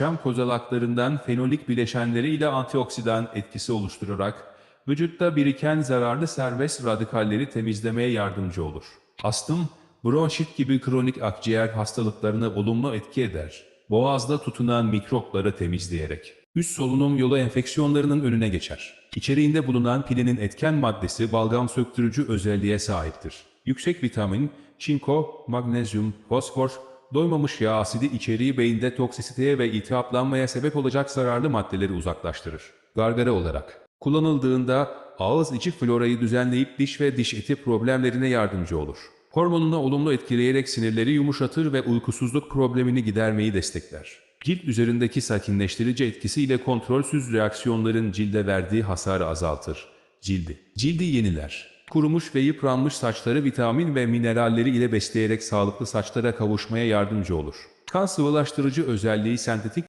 çam kozalaklarından fenolik bileşenleri ile antioksidan etkisi oluşturarak vücutta biriken zararlı serbest radikalleri temizlemeye yardımcı olur. Astım, bronşit gibi kronik akciğer hastalıklarına olumlu etki eder. Boğazda tutunan mikropları temizleyerek. Üst solunum yolu enfeksiyonlarının önüne geçer. İçeriğinde bulunan pilenin etken maddesi balgam söktürücü özelliğe sahiptir. Yüksek vitamin, çinko, magnezyum, fosfor, doymamış yağ asidi içeriği beyinde toksisiteye ve iltihaplanmaya sebep olacak zararlı maddeleri uzaklaştırır. Gargara olarak kullanıldığında ağız içi florayı düzenleyip diş ve diş eti problemlerine yardımcı olur. Hormonunu olumlu etkileyerek sinirleri yumuşatır ve uykusuzluk problemini gidermeyi destekler. Cilt üzerindeki sakinleştirici etkisiyle kontrolsüz reaksiyonların cilde verdiği hasarı azaltır. Cildi. Cildi yeniler. Kurumuş ve yıpranmış saçları vitamin ve mineralleri ile besleyerek sağlıklı saçlara kavuşmaya yardımcı olur. Kan sıvılaştırıcı özelliği sentetik